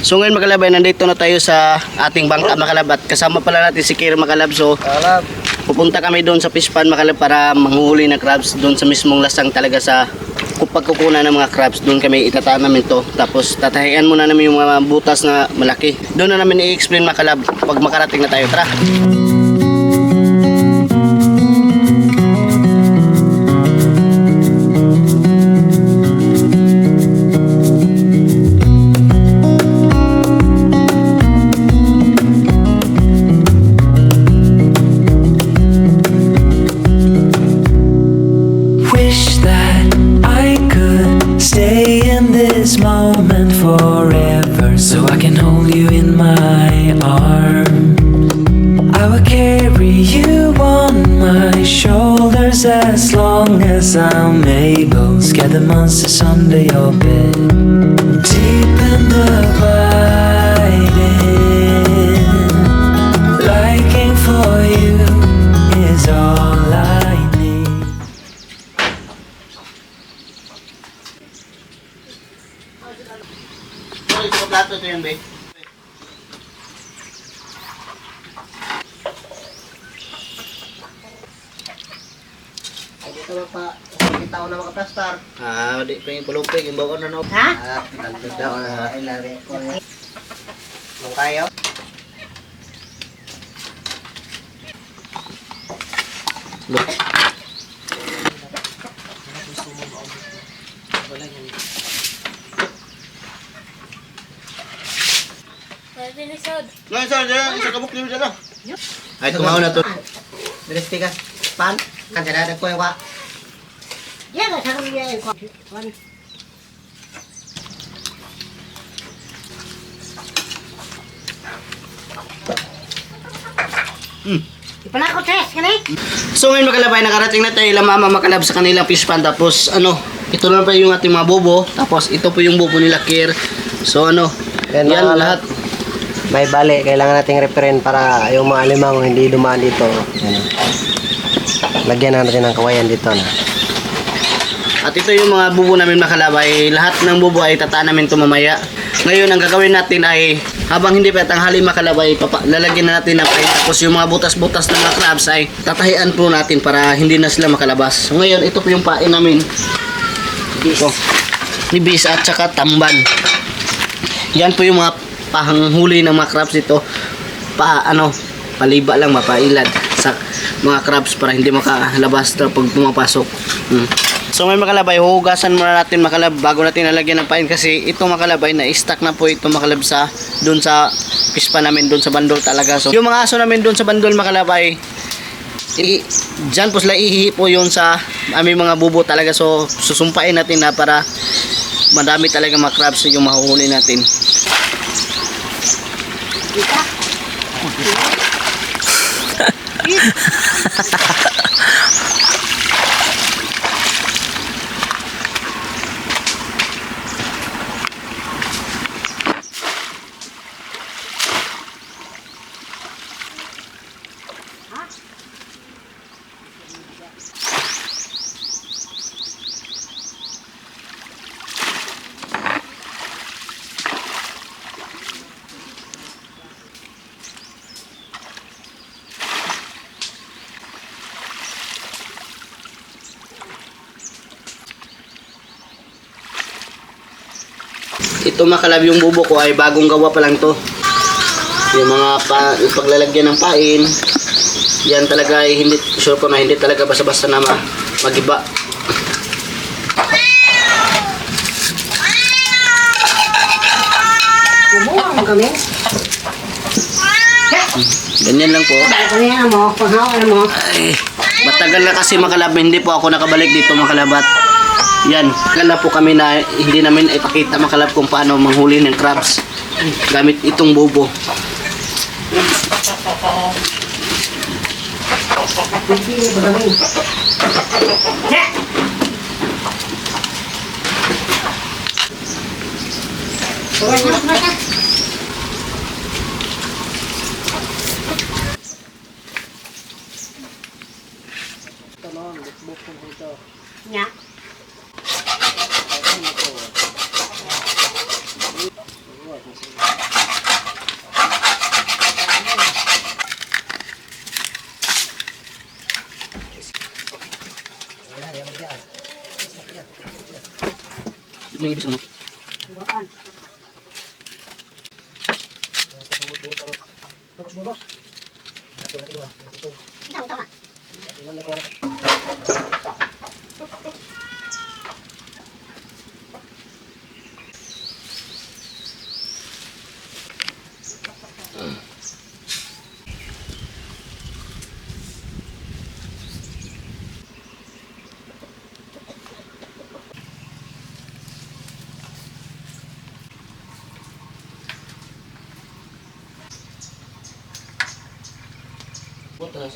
So ngayon makalab ay nandito na tayo sa ating bangka makalab at kasama pala natin si Kira makalab. So Kalab. pupunta kami doon sa fish pond makalab para manghuli ng crabs doon sa mismong lasang talaga sa pagkukunan ng mga crabs. Doon kami itataan namin to. Tapos tatahian muna namin yung mga butas na malaki. Doon na namin i-explain makalab pag makarating na tayo. Tara! As I'm able. Scare the monsters under your bed. Deep in the biting, Ah, di pa yung pulupig, yung bawon na no. Ha? Ah, pinagdada ko na. Ay, lari ko. Nung kayo? Look. Ngayon, sir, dyan, isa kabuk niyo dyan. Ay, tumaw na to. Bilis tigas. Pan? Kan saya ada kue, Pak. Ya nggak sama dia yang kok. Hmm. Ipanakot tes kan eh? So ngayon makalabay, nakarating na tayo mama makalab sa kanilang fish pond. Tapos ano, ito na pa yung ating mga bobo. Tapos ito po yung bobo nila Kir. So ano, Yan, yan, mga lahat. May bali, kailangan nating referen para yung mga alimang hindi dumaan dito. Yan. Lagyan na natin ng kawayan dito na. At ito yung mga bubo namin makalabay. Lahat ng bubo ay tataan namin ito mamaya. Ngayon, ang gagawin natin ay habang hindi pa tanghali makalabay, papa, lalagyan na natin ng paint. Tapos yung mga butas-butas ng mga crabs ay tatahian po natin para hindi na sila makalabas. Ngayon, ito po yung pain namin. Ito. Ni bis at saka tamban. Yan po yung mga pahanghuli ng mga crabs dito. Pa, ano, paliba lang, mapailad sa mga crabs para hindi makalabas pag pumapasok. Hmm. So may makalabay, huhugasan muna natin makalab bago natin nalagyan ng pain kasi ito makalabay na stack na po ito makalab sa doon sa pispa namin doon sa bandol talaga. So yung mga aso namin doon sa bandol makalabay i, dyan po sila ihihi po yun sa aming mga bubo talaga so susumpain natin na para madami talaga mga crabs yung mahuhuli natin. Pete. Ito makalab yung bubo ko ay bagong gawa pa lang to. Yung mga pa, yung paglalagyan ng pain, yan talaga ay hindi, sure ko na hindi talaga basta-basta na ma, magiba. Kumuha mo kami. Ganyan lang po. Yan mo? Panghawa mo. Ay, matagal na kasi makalab, hindi po ako nakabalik dito makalabat. Yan, kala po kami na hindi namin ipakita makalab kung paano manghuli ng crabs gamit itong bobo. Hindi May ibig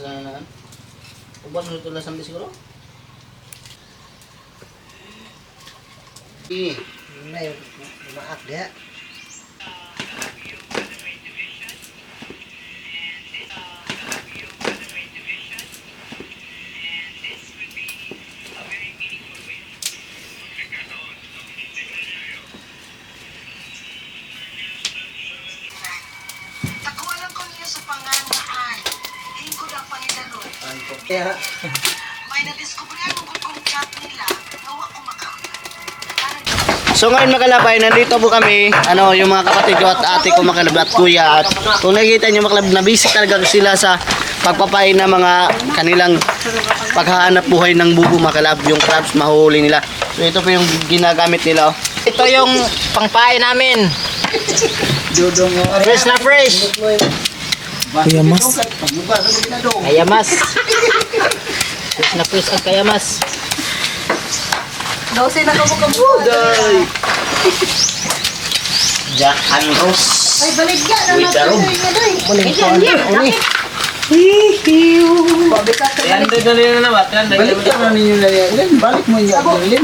ano? Buat lah sana. Uban dulu tulah sampai siguro. Ih, Wala yung maak Kaya, May nadiskubrihan mo kung chat nila. Nawa ko makaon. So ngayon mga kalabay, nandito po kami, ano, yung mga kapatid ko at ate ko mga at kuya at kung nakikita nyo mga kalab, nabisi talaga sila sa pagpapain ng mga kanilang paghahanap buhay ng bubo mga yung crabs mahuli nila. So ito po yung ginagamit nila. oh. Ito yung pangpain namin. Fresh na fresh. Kayamas. Kayamas. Fresh na fresh ang kayamas. Jack and Rose. Ay, baligya na With the room. muling ko ano, uni.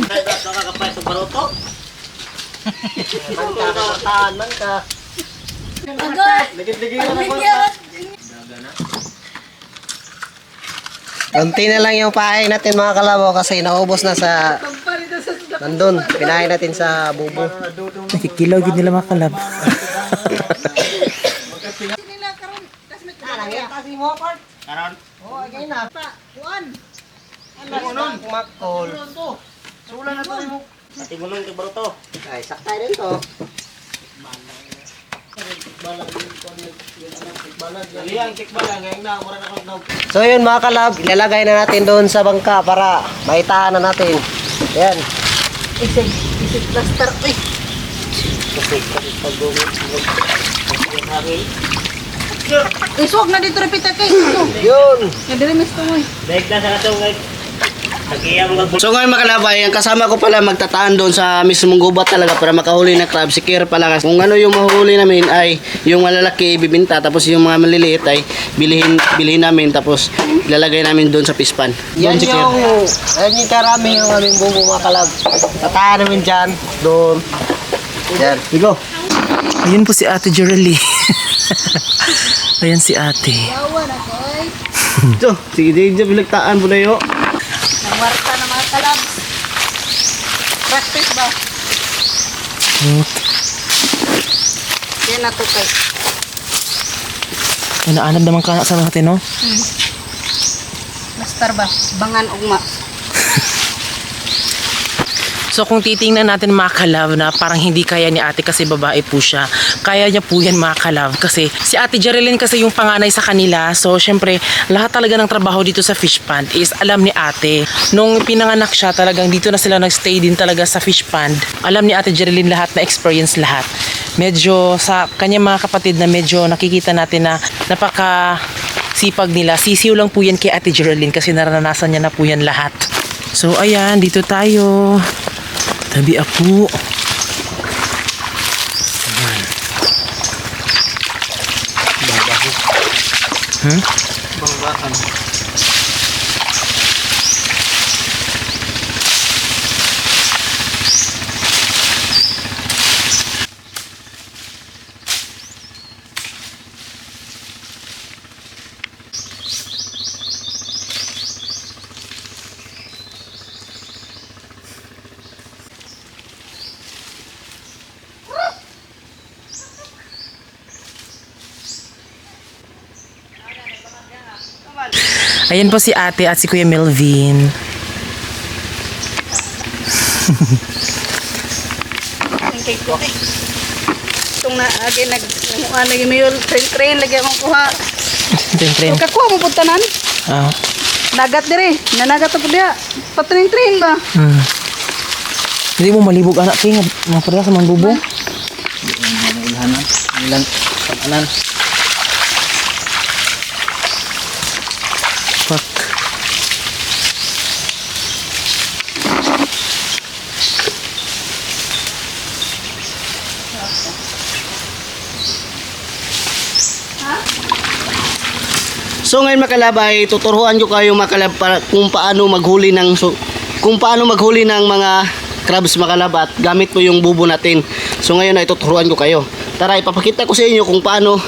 Nakakapay sa baroto. Kakatahan man ka. Kunti na lang yung pahay natin mga kalabo kasi naubos na sa nandun. Pinahay natin sa bubo. Nakikilaw gid nila mga kalab. Karon. Oo, again na. Ano? Makol. Gulong kay baroto. Ay, saktay rin to. Kik bala ngayon na mura na ko daw. So yun mga kalab, ilalagay na natin doon sa bangka para maitahan na natin. Yan. Iswag na dito repita kay. Yun. Nadiri mis to mo. Daig na sa katong. So ngayon mga kalabay, ang kasama ko pala magtataan doon sa mismong gubat talaga para makahuli na crab. Si Kier pala kasi kung ano yung mahuli namin ay yung malalaki ibibinta tapos yung mga maliliit ay bilihin, bilihin namin tapos ilalagay namin doon sa pispan. Yan si Kier. yung, yan yung karami yung aming bubo mga kalab. Tatahan namin dyan. Doon. Yan. Bigo. Ayun po si Ate Jorely. Ayan si Ate. So, sige, sige, bilagtaan po na yun. Nangwarta na mga kalabs. Practice ba? Yan na to kay. Ay, naanad naman ka sa natin, no? Mastar ba? Bangan ugma. So kung titingnan natin mga na parang hindi kaya ni ate kasi babae po siya. Kaya niya po yan mga kasi si ate Jerilyn kasi yung panganay sa kanila. So syempre lahat talaga ng trabaho dito sa fish pond is alam ni ate. Nung pinanganak siya talagang dito na sila nagstay din talaga sa fish pond. Alam ni ate Jerilyn lahat na experience lahat. Medyo sa kanya mga kapatid na medyo nakikita natin na napaka sipag nila. Sisiw lang po yan kay ate Jerilyn kasi naranasan niya na po yan lahat. So ayan, dito tayo. Tabi ako. Ayan. Hmm? Ayan po si ate at si Kuya Melvin. kay ko. Itong na, agi nag, ano, lagi may train train, lagi akong kuha. Train, train. Kung kakuha mo po tanan, Ah. nagat dire, nanagat ako diya. Patrain train ba? Hmm. Hindi mo malibog anak king mga pala sa mangbubong. Ilhanan. Ilan. Pag-anan. Fuck. So ngayon makalabay, tuturuan ko kayo makalab para kung paano maghuli ng so, kung paano maghuli ng mga crabs makalabat gamit po yung bubo natin. So ngayon ay tuturuan ko kayo. Tara ipapakita ko sa inyo kung paano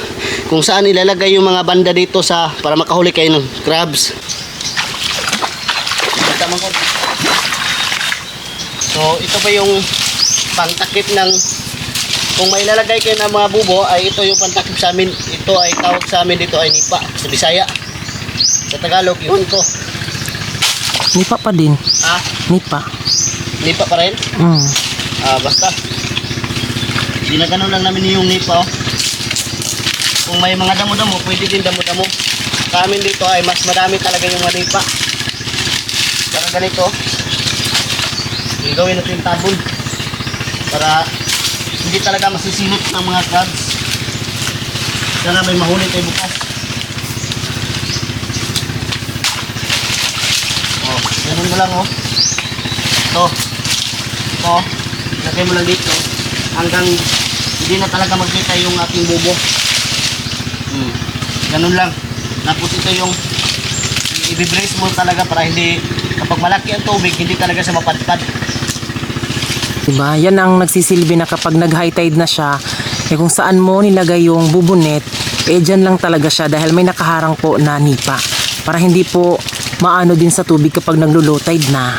kung saan ilalagay yung mga banda dito sa para makahuli kayo ng crabs. So ito pa yung pangtakip ng kung may lalagay kayo ng mga bubo ay ito yung pantakip sa amin. Ito ay tawag sa amin dito ay nipa sa Bisaya. Sa Tagalog yun ito Nipa. Pa din. ah Nipa. nipa pa rin? Mm. ah basta. Ginagano lang namin yung nipa oh. kung may mga damo-damo pwede din damo-damo. Sa amin dito ay mas madami talaga yung mga nipa. Para ganito gawin natin tabon para hindi talaga masisilot ng mga crabs sana may mahuli tayo bukas. Oh ganun mo lang oh. Ito. Ito. Lagay mo lang dito. Hanggang hindi na talaga magkita yung ating bubo. Hmm. ganun lang. Tapos ito yung i-brace mo talaga para hindi kapag malaki ang tubig hindi talaga siya mapadpad Diba? Yan ang nagsisilbi na kapag nag-high tide na siya, eh kung saan mo nilagay yung bubunet, eh dyan lang talaga siya dahil may nakaharang po na nipa. Para hindi po maano din sa tubig kapag naglo-low tide na.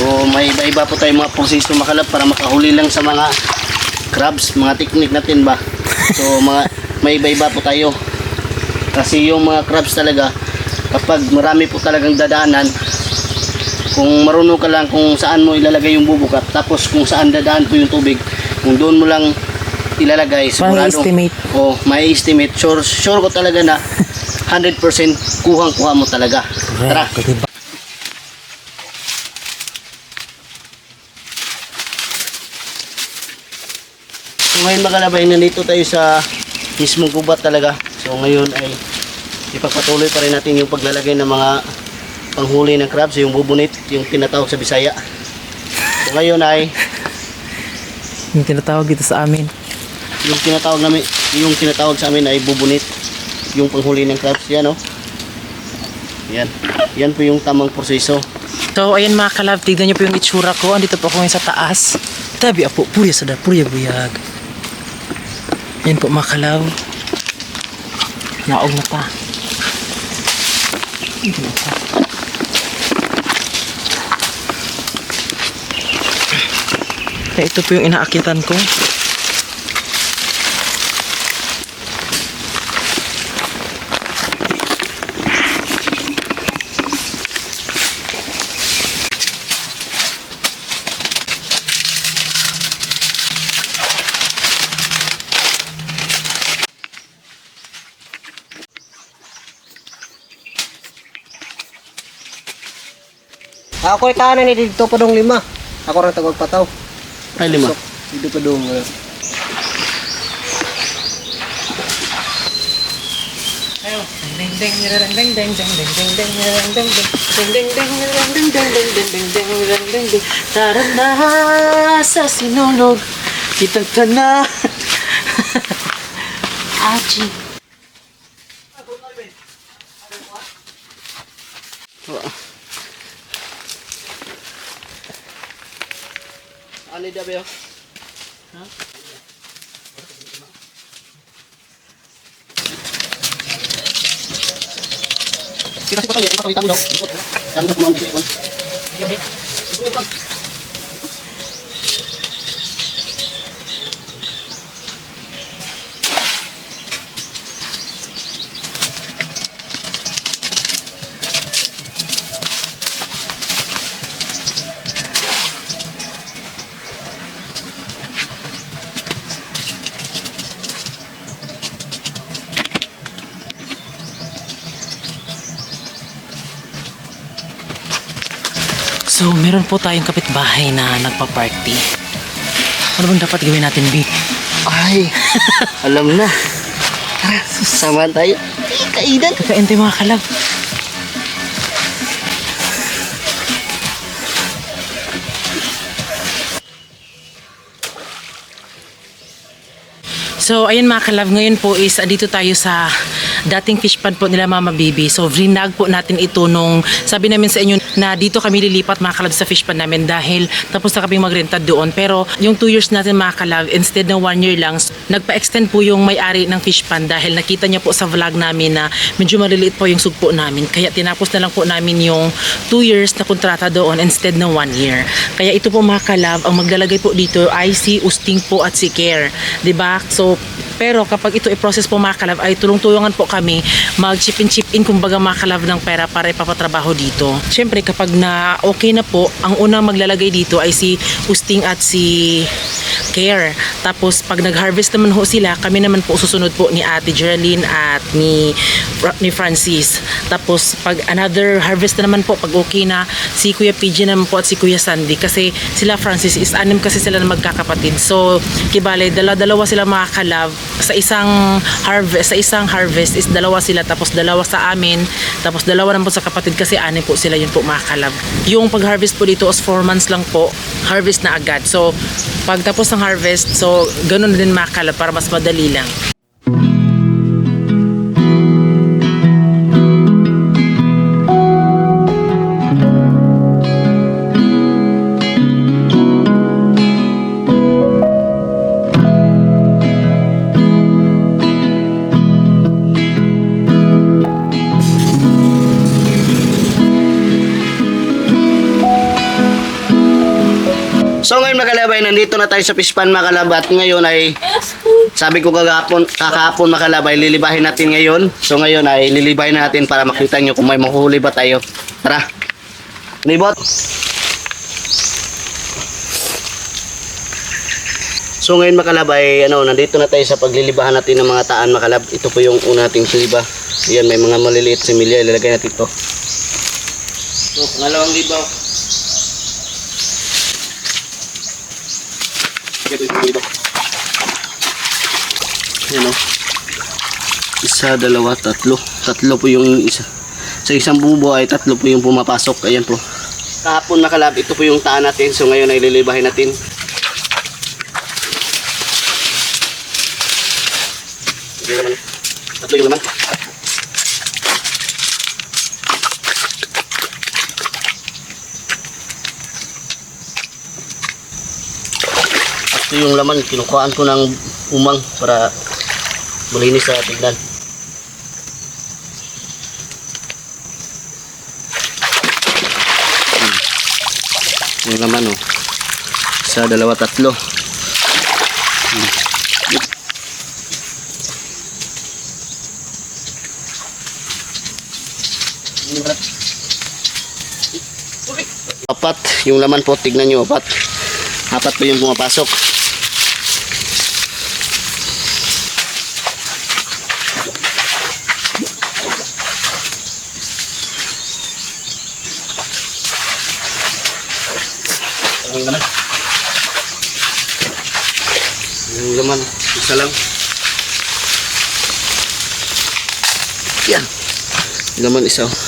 So may iba-iba po tayong mga proseso makalap para makahuli lang sa mga crabs, mga technique natin ba. So mga may iba-iba po tayo. Kasi yung mga crabs talaga kapag marami po talagang dadaanan kung marunong ka lang kung saan mo ilalagay yung bubukat tapos kung saan dadaan po yung tubig kung doon mo lang ilalagay sigurado estimate. oh may estimate sure, sure ko talaga na 100% kuhang kuha mo talaga tara ngayon magalabay, nandito tayo sa mismong gubat talaga. So ngayon ay ipagpatuloy pa rin natin yung paglalagay ng mga panghuli ng crabs, yung bubunit, yung tinatawag sa Bisaya. So ngayon ay Yung tinatawag dito sa amin. yung tinatawag namin, yung tinatawag sa amin ay bubunit, yung panghuli ng crabs. Yan oh. Yan. Yan po yung tamang proseso. So, ayan mga kalab, tignan niyo po yung itsura ko. Andito po ako ngayon sa taas. Tabi apo, purya sada, purya buyag. Ayan po mga kalab. Naog na pa. Hindi na pa. Ito po yung inaakitan ko. Ako itahanan ni dito pa dong lima. Ako rin tagog pataw. Ay lima. Dito pa doon. wala. Tara na sa sinulog Kita ka na Achi Dabi, oh? Kita ko tayo, ipakita mo daw. Sabi ko kumamit ko. So, meron po tayong kapitbahay na nagpa-party. Ano bang dapat gawin natin, B? Ay, alam na. Tara, samahan tayo. Eh, kainan. Kakain tayo mga kalab. So, ayun mga kalab, ngayon po is dito tayo sa dating fish pond po nila Mama Baby. So, vrinag po natin ito nung sabi namin sa inyo na dito kami lilipat mga kalab sa fish pond namin dahil tapos na kami magrenta doon. Pero yung 2 years natin mga kalab, instead na 1 year lang, nagpa-extend po yung may-ari ng fish pond dahil nakita niya po sa vlog namin na medyo maliliit po yung sugpo namin. Kaya tinapos na lang po namin yung 2 years na kontrata doon instead na 1 year. Kaya ito po mga kalab, ang maglalagay po dito ay si Usting po at si Care. ba So, pero kapag ito i-process po mga kalab, ay tulong-tulungan po kami mag-chip in chip in kumbaga mga kalab ng pera para ipapatrabaho dito. Siyempre kapag na okay na po, ang unang maglalagay dito ay si Usting at si Care. Tapos pag nag-harvest naman ho sila, kami naman po susunod po ni Ate Geraldine at ni ni Francis. Tapos pag another harvest na naman po, pag okay na, si Kuya PJ naman po at si Kuya Sandy kasi sila Francis is anim kasi sila na magkakapatid. So, kibale, dalawa-dalawa sila mga kalab sa isang harvest, sa isang harvest is dalawa sila tapos dalawa sa amin, tapos dalawa naman po sa kapatid kasi anim po sila yun po mga kalab. Yung pag-harvest po dito is 4 months lang po, harvest na agad. So, pag tapos ng harvest, so ganun din mga kalab para mas madali lang. Kalabay, nandito na tayo sa Pispan mga kalab at ngayon ay sabi ko kagapon, kakapon mga kalabay, lilibahin natin ngayon. So ngayon ay lilibahin natin para makita nyo kung may mahuhuli ba tayo. Tara! Libot! So ngayon mga kalab ay ano, nandito na tayo sa paglilibahan natin ng mga taan mga kalab. Ito po yung una nating liba. Ayan, may mga maliliit similya. Ilalagay natin ito. So, pangalawang libaw. Ito yung dito. Yan o. Isa, dalawa, tatlo. Tatlo po yung isa. Sa isang bubo ay tatlo po yung pumapasok. Ayan po. Kahapon nakalab, ito po yung taan natin. So ngayon ay lilibahin natin. Ito yung laman. Tatlo yung laman. Ito yung laman, kinukuhaan ko ng umang para malinis sa tignan. Hmm. Yung laman oh. Isa, dalawa, tatlo. Hmm. Apat, yung laman po, tignan nyo, apat. Apat po yung pumapasok. Okay naman. Laman, isa lang. Yan. Laman isa. Oh.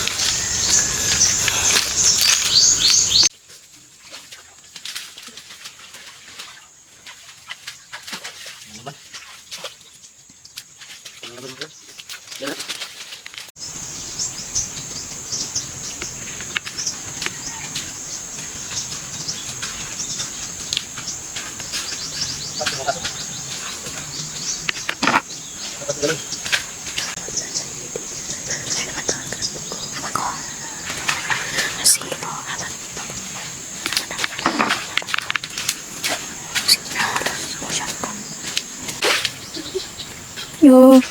Oh. Yo.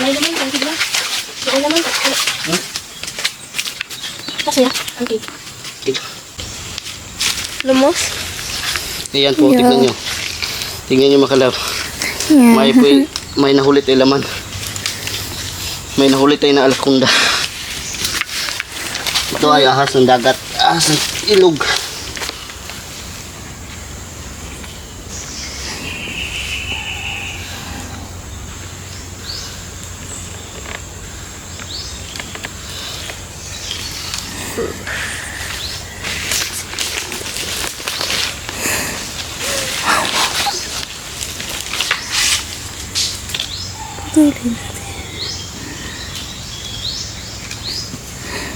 Alay naman, ang tigla. Alay naman, kasi. Kasi ya, ang tig. Lumos? Ayan po, tignan nyo. Tignan nyo makalab. May, may, may nahulit ay laman. May nahulit ay na alakunda. Ito ay ahas ng dagat. Ahas ng ilog.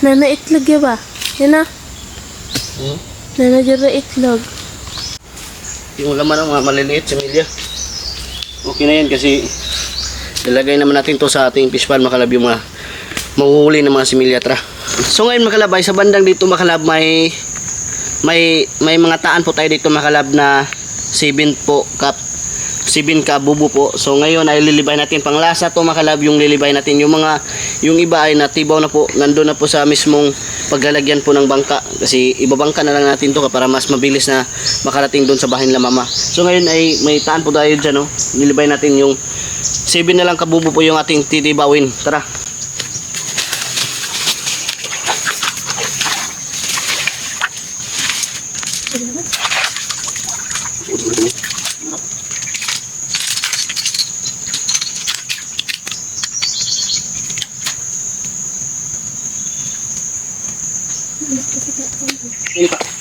Nana itlog ya ba? Yan na. Hmm? Nana dyan na itlog. Yung laman ng mga maliliit sa milya. Okay na yan kasi lalagay naman natin to sa ating fish pan makalab yung mga mahuhuli ng mga similya tra. So ngayon makalabay sa bandang dito makalab may may may mga taan po tayo dito makalab na 7 po cup 7 ka bubo po. So ngayon ay lilibay natin panglasa to makalab yung lilibay natin yung mga yung iba ay natibaw na po nandoon na po sa mismong paglalagyan po ng bangka kasi ibabangka na lang natin to para mas mabilis na makarating doon sa bahay nila mama. So ngayon ay may taan po tayo dyan no. Nilibay natin yung 7 na lang kabubo po yung ating titibawin. Tara. Go.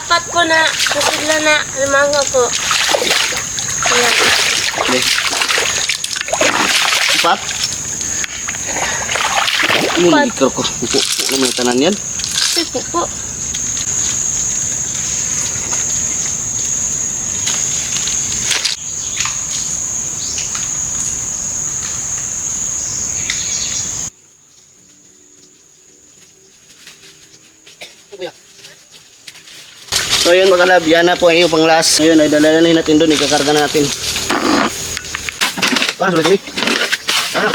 Apat ko na. Kasigla na. Limanga ko. Ayan. Okay. Empat. Ano yung ko? Upo, upo naman tanan yan. Kasi So yun mga kalab, yan na po ang iyong pang last. Ngayon ay dalalhin natin doon, ikakarga na natin. Ah, sulit eh. Ah.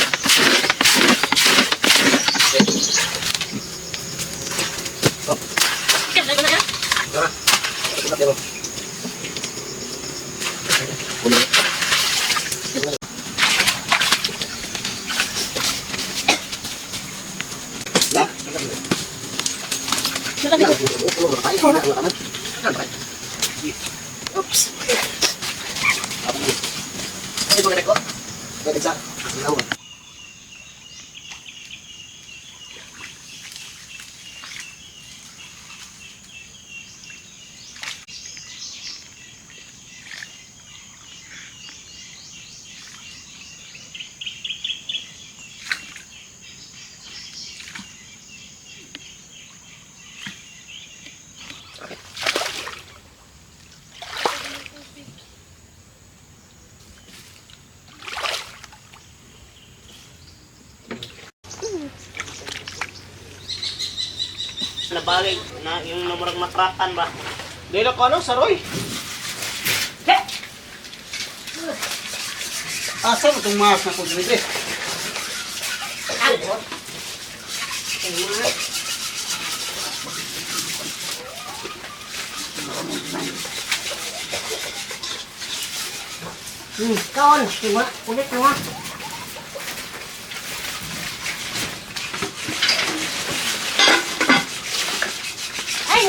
Tara. Sukat Oops. Ay, ito ko. Pwede sa. Ako. Nabalik na yung namurang makratan ba. Dahil ako ano, saroy. Asa mo itong mas na kung dito? Hmm, kaon, diba? Ulit mo.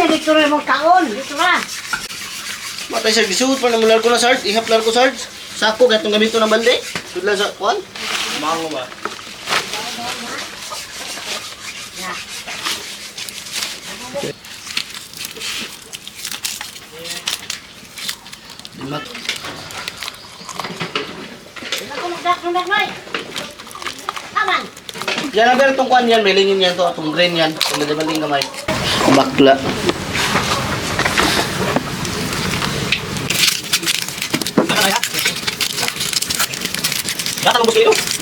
Nandito rin mong kaon. Dito na. Matay sir, gisuot pa namular ko na sard. Ihaplar ko sard. Sako, gatong gamito ng balde. Sudlan sa kuan. Mango ba? Dimat. Yan ang itong kuan yan, may lingin yan to, atong green yan. Kung nadabaling kamay. Bakla. Gata mo gusto Ayun.